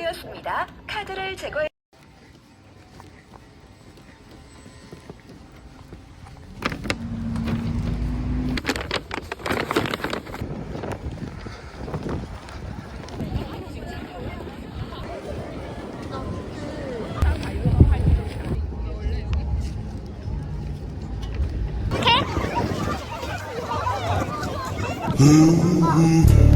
완료되었습니다. 카드를 제거해 그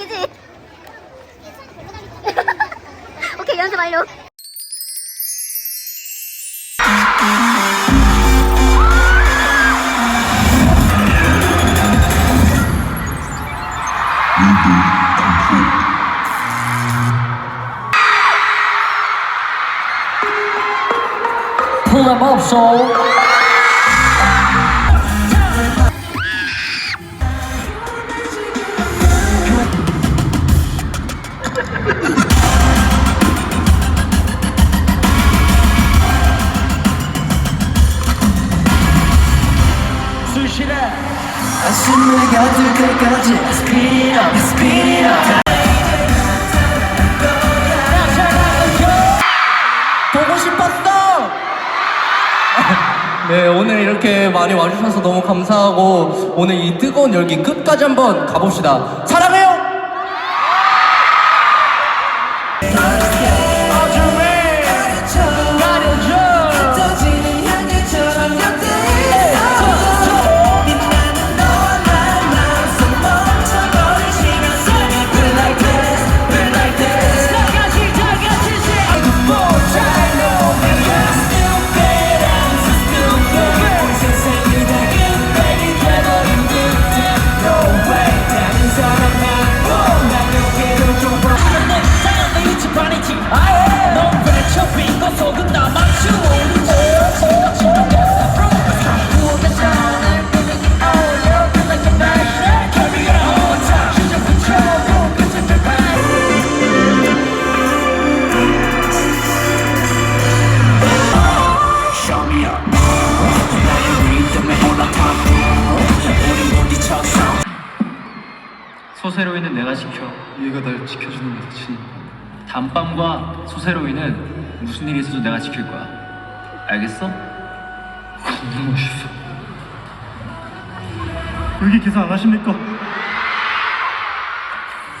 중이지 오케이 연습 완료 Pull them up, soul. 많이 와주셔서 너무 감사하고, 오늘 이 뜨거운 열기 끝까지 한번 가봅시다. 사랑해요! 무슨 일이 있어도 내가 지킬 거야. 알겠어? 너무 멋있어. 여기 계산 안 하십니까?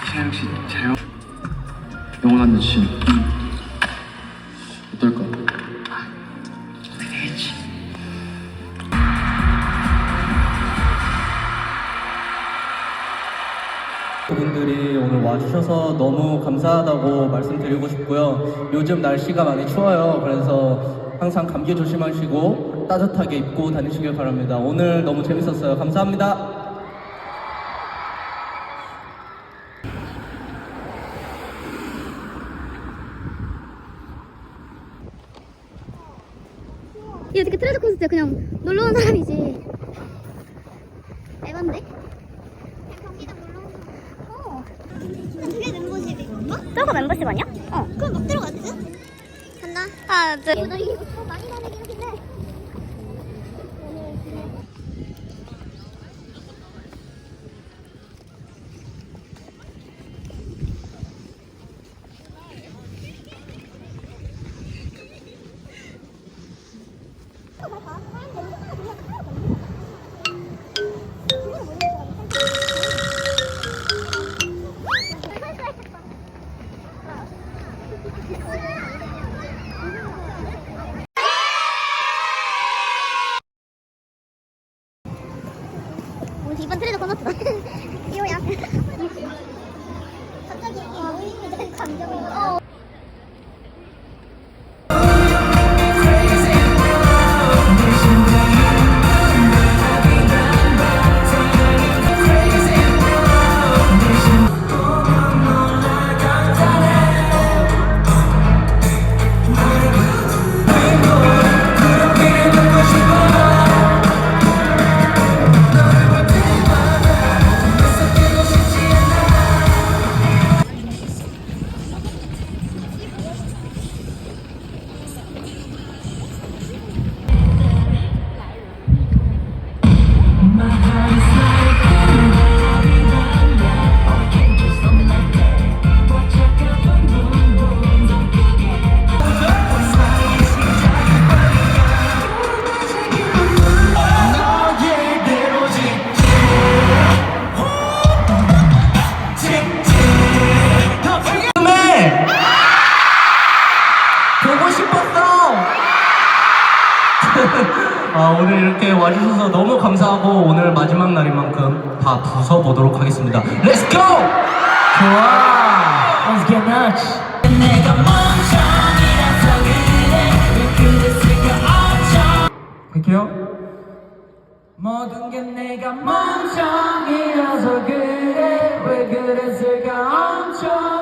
최영 씨, 재영. 영원한 여친. 어떨까? 와주셔서 너무 감사하다고 말씀드리고 싶고요. 요즘 날씨가 많이 추워요. 그래서 항상 감기 조심하시고 따뜻하게 입고 다니시길 바랍니다. 오늘 너무 재밌었어요. 감사합니다. 이 어떻게 트레저 콘서트야 그냥 놀러 온 사람이지 간다 하 이 번, 트레도 건너뛰다. 이호야. 갑자기 모임이 된 감정으로. 와주셔서 너무 감사하고 오늘 마지막 날인 만큼 다 부숴보도록 하겠습니다. Let's go! 좋아! Let's get nuts! 할게요. 모든 게 내가 멍청이라서 그래 왜 그랬을까 엄청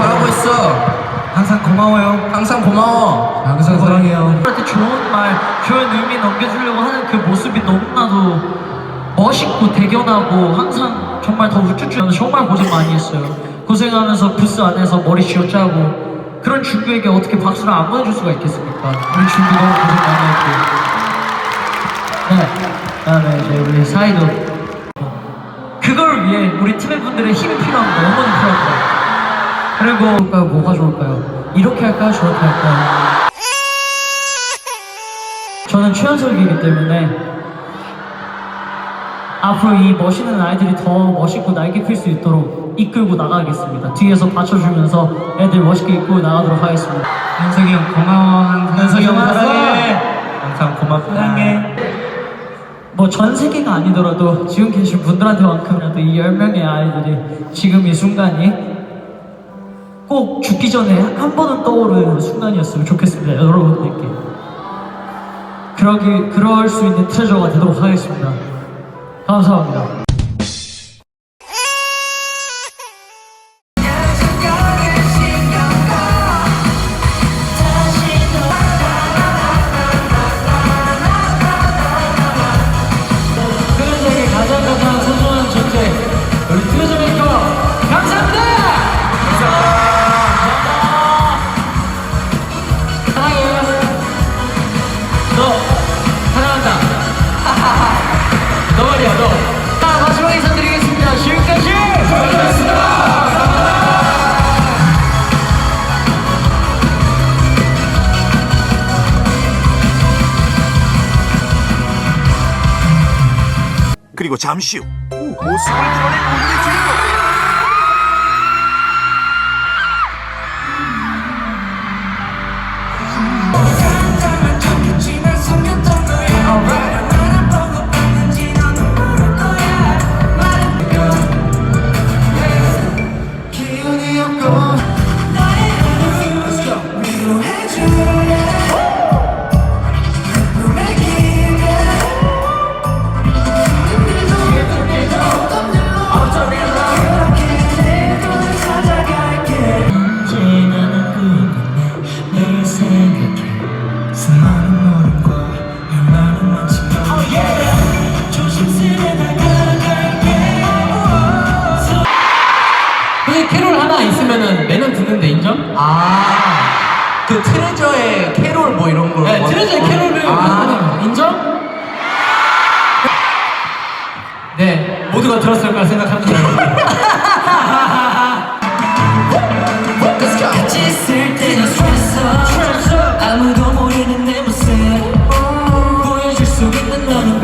잘하고 있어. 항상 고마워요. 항상 고마워. 항상 사랑해요. 한테 좋은 말, 좋은 의미 넘겨주려고 하는 그 모습이 너무나도 멋있고 대견하고 항상 정말 더 우쭈쭈하면서 정말 고생 많이 했어요. 고생하면서 부스 안에서 머리 쥐어짜고 그런 준규에게 어떻게 박수를 안 보내줄 수가 있겠습니까? 우리 준규 너무 고생 많이 했고 네, 그다음에 이제 우리 사이도 그걸 위해 우리 팀의 분들의 힘이 필요한 거 너무 필요합니다. 그리고 좋을까요? 뭐가 좋을까요? 이렇게 할까요? 저렇게 할까요? 저는 최연석이기 때문에 앞으로 이 멋있는 아이들이 더 멋있고 날개 필 수 있도록 이끌고 나가겠습니다. 뒤에서 받쳐주면서 애들 멋있게 이끌고 나가도록 하겠습니다. 현석이 형 고마워. 현석이 형 사랑해. 항상 고맙다. 뭐전 세계가 아니더라도 지금 계신 분들한테만큼이라도 이 10명의 아이들이 지금 이 순간이 꼭 죽기 전에 한 번은 떠오르는 순간이었으면 좋겠습니다. 여러분들께. 그러기 그럴 수 있는 트레저가 되도록 하겠습니다. 감사합니다 잠시 후. 모습을 드러낸 오늘의 주인공 이런 거. 네, 트레저의 캐롤 배우 아, 인정? 네, 모두가 들었을 거라 생각합니다. 같이 있을 때는 스트레스 아무도 모르는 내 모습 보여줄 수 있는 너는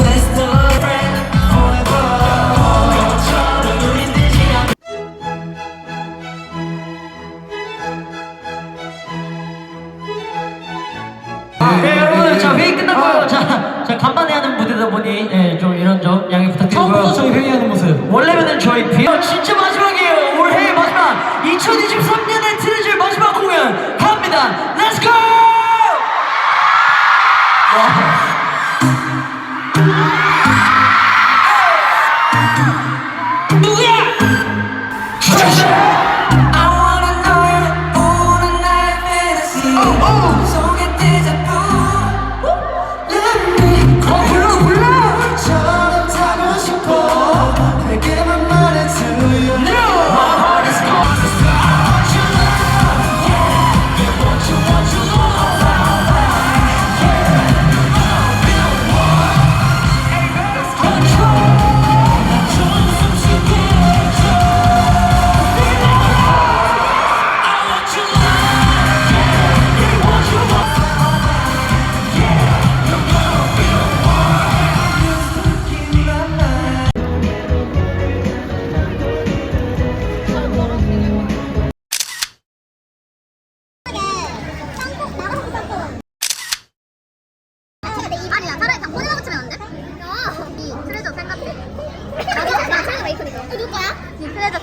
메이커니까. 어, 누구 거야? 팬 같아.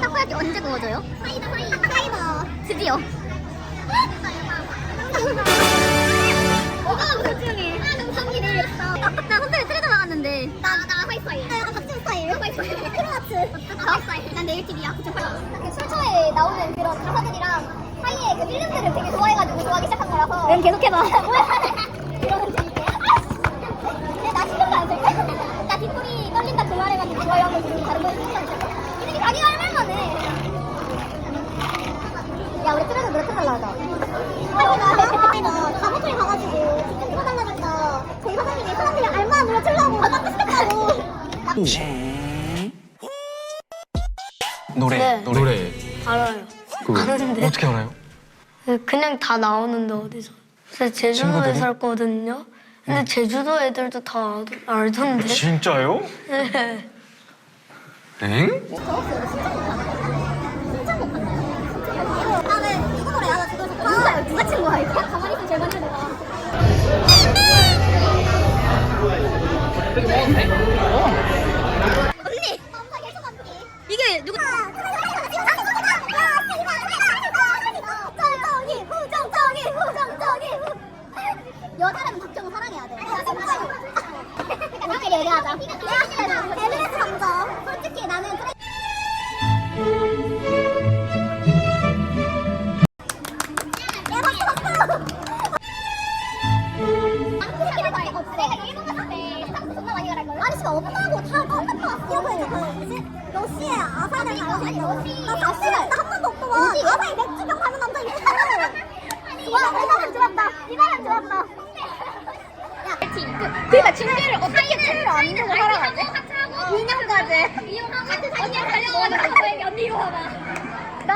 타코야키 언제 구워줘요? 사이다 사이다 사이다. 드디어. 뭐가? 아 너무 감기 내렸어. 나 나갔는데. 나나 하이파이. 나 약간 박진 스타일. 하이파이. 크로마츠. 하이파이. 난 네일티비야. 그 출처에 나오는 그런 가사들이랑 사이에 그 필름들을 되게 좋아해가지고 좋아하기 시작한 거라서. 그럼 계속해봐. 그 말해가지고 좋아요 하면 지금 다른 거 신경 안 쓸까? 이 새끼 자기가 할 말만 해. 야 우리 트레저 노래 틀어달라 하자. 아니 나 가보토리 가가지고 직접 들어달라니까 저희 사장님이 사람들이 알만 노래 틀라고 나 시켰다고. 노래, 네. 노래. 알아요. 그, 아는데. 어떻게 알아요? 그냥 다 나오는데 어디서? 제가 제주도에 친구들이? 살거든요. 근데 제주도 애들도 다 알- 알던데. 진짜요? 네. 엥? 나는 이거 노래 알아 그거 좋다. 누가 친 거야 이거? 가만히 있으면 제일 많이 내가. 언니. 이게 누구? 정정이 후정정이 후정정이 여자라면 박정우 사랑해야 돼. 우리끼리 얘기하자.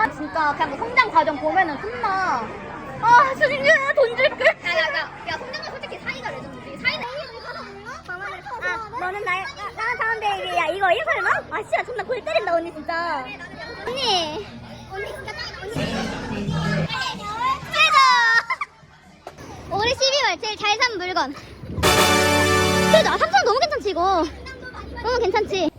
나 진짜 그냥 그 성장 과정 보면은 끝나. 아, 진짜 돈 줄걸. 야, 야, 야, 야, 성장과 솔직히 사이가 레전드지. 사이는. 아, 너는 나, 나, 나는 다운데 야, 이거 이거 설마? 아, 진짜 존나 골 때린다, 언니 진짜. 언니. 언니 진짜 짱이다, 언니. 최저! 올해 12월 제일 잘 산 물건. 최저, 아, 삼성 너무 괜찮지, 이거. 너무 괜찮지?